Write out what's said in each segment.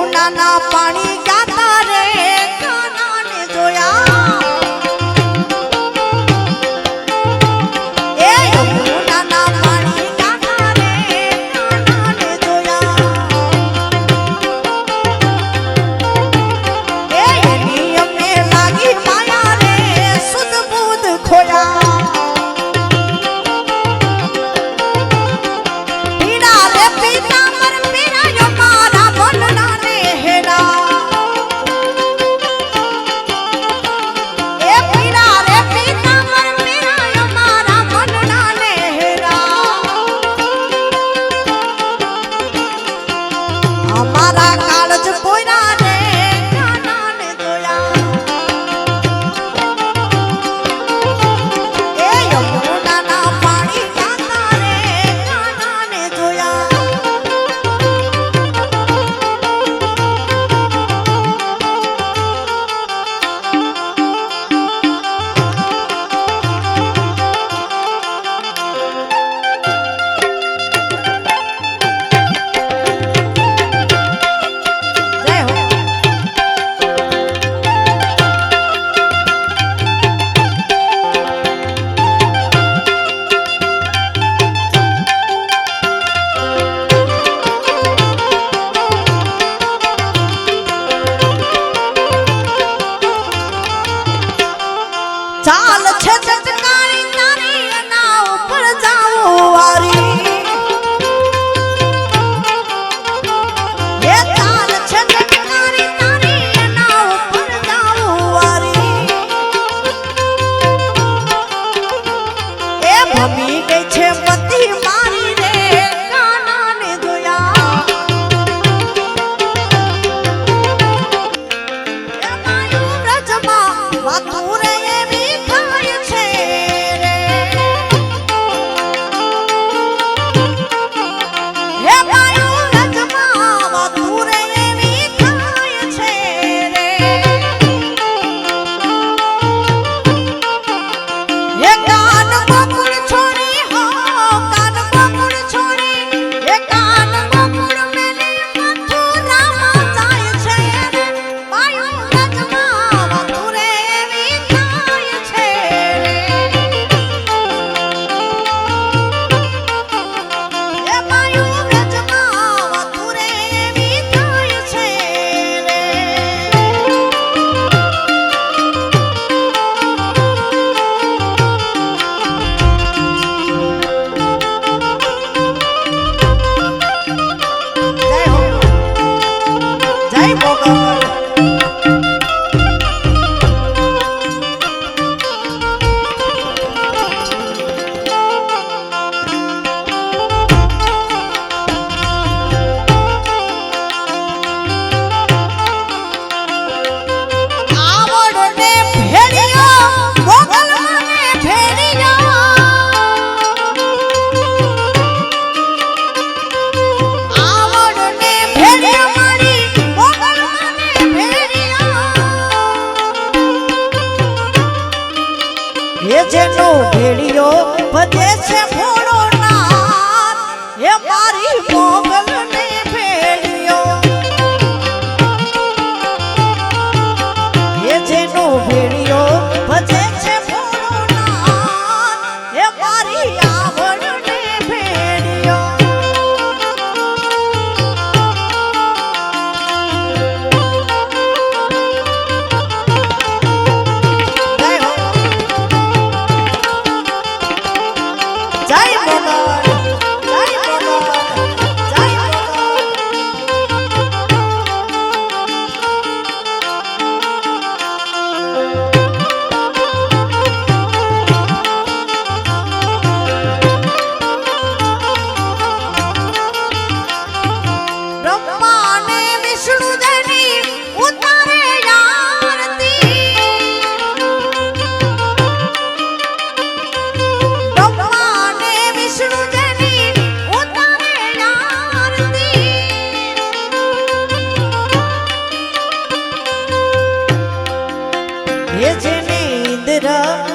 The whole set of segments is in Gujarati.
યમુનાના પાણી ગાતા લાલ છે તારી એના ઉપર જાઓ વારી. નો ભેડિયો ભજે છે ભોળો નાથ એ મારી મોગલ ને মেরা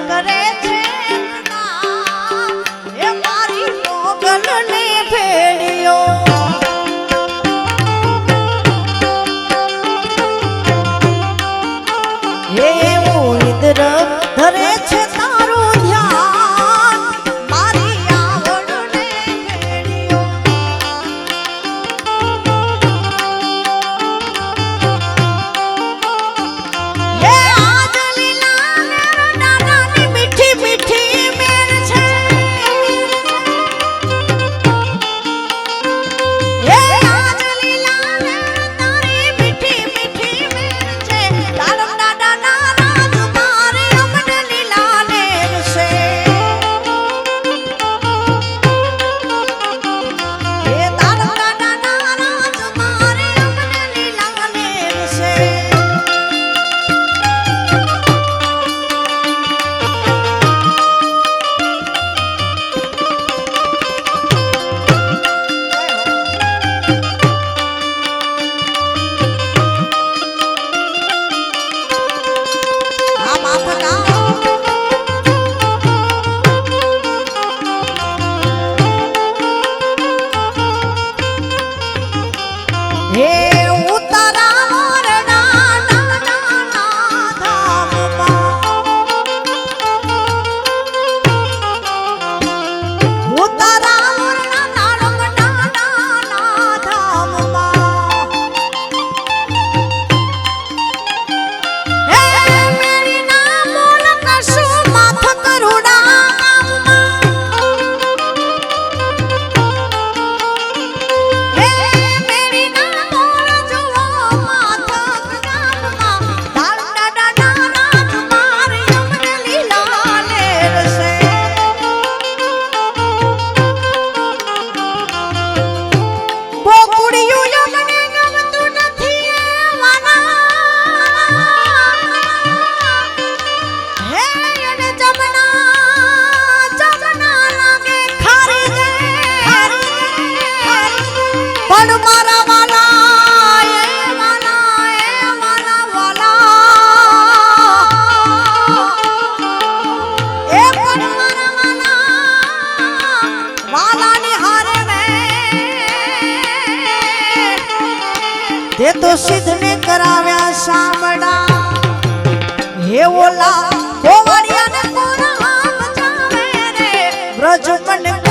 muchos manes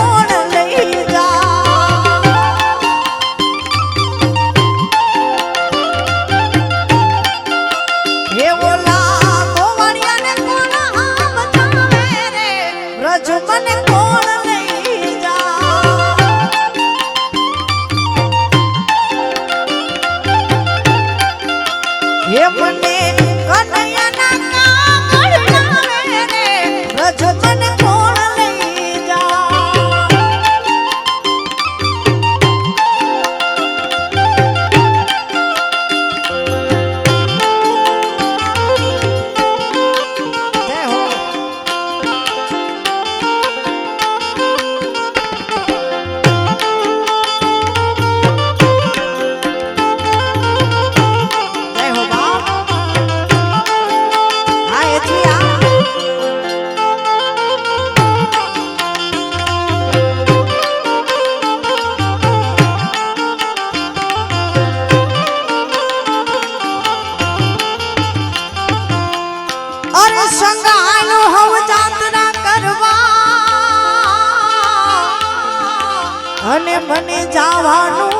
અને મને જવાનું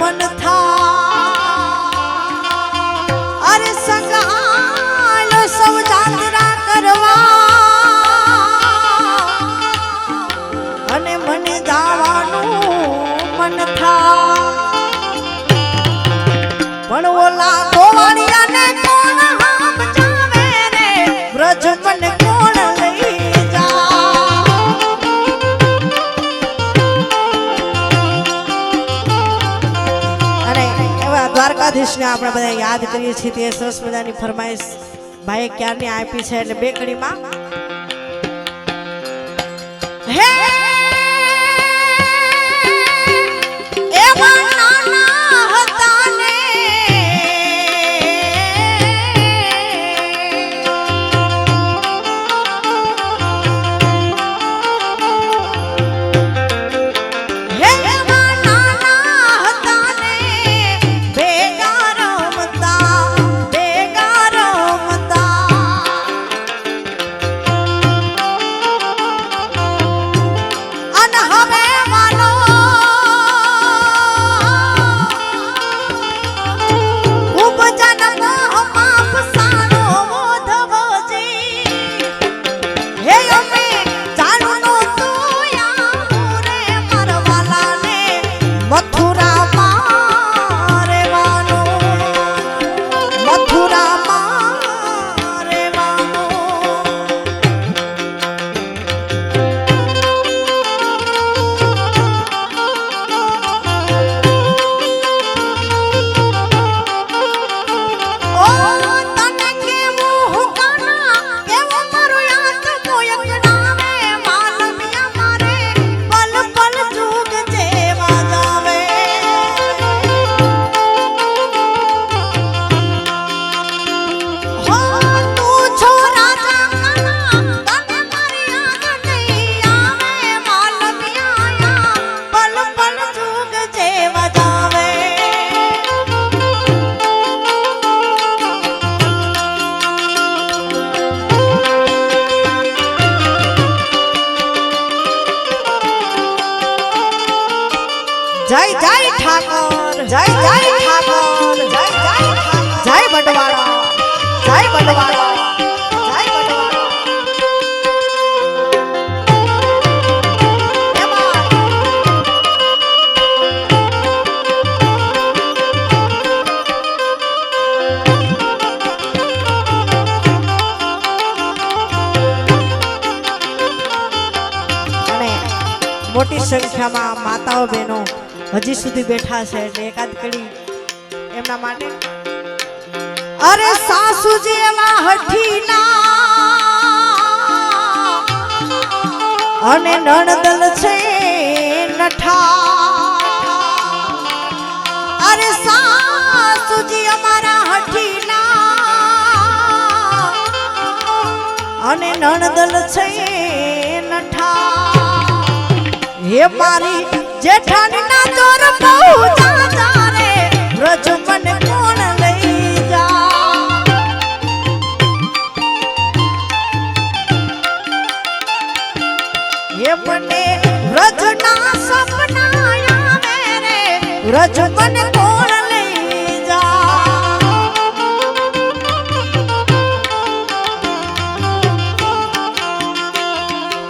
મન થા અરે સગાલ સૌ જાગરા કરવા. અને મને જવાનું મન થા પણ ઓલા કૃષ્ણ આપણે બધા યાદ કરીએ છીએ તે સરસ મજાની ફરમાઈશ ભાઈએ ક્યારની આપી છે? એટલે બે કડીમાં સંખ્યામાં માતાઓ બહેનો હજી સુધી બેઠા છે એટલે એકાદ કડી એમના માટે. અરે સાસુ જેવા હઠીના અને નણદલ છે નઠા અરે સાસુજી અમારા હઠીના અને નણદલ છે હે મારી જેઠાણી ના ચોર બહુ જાજા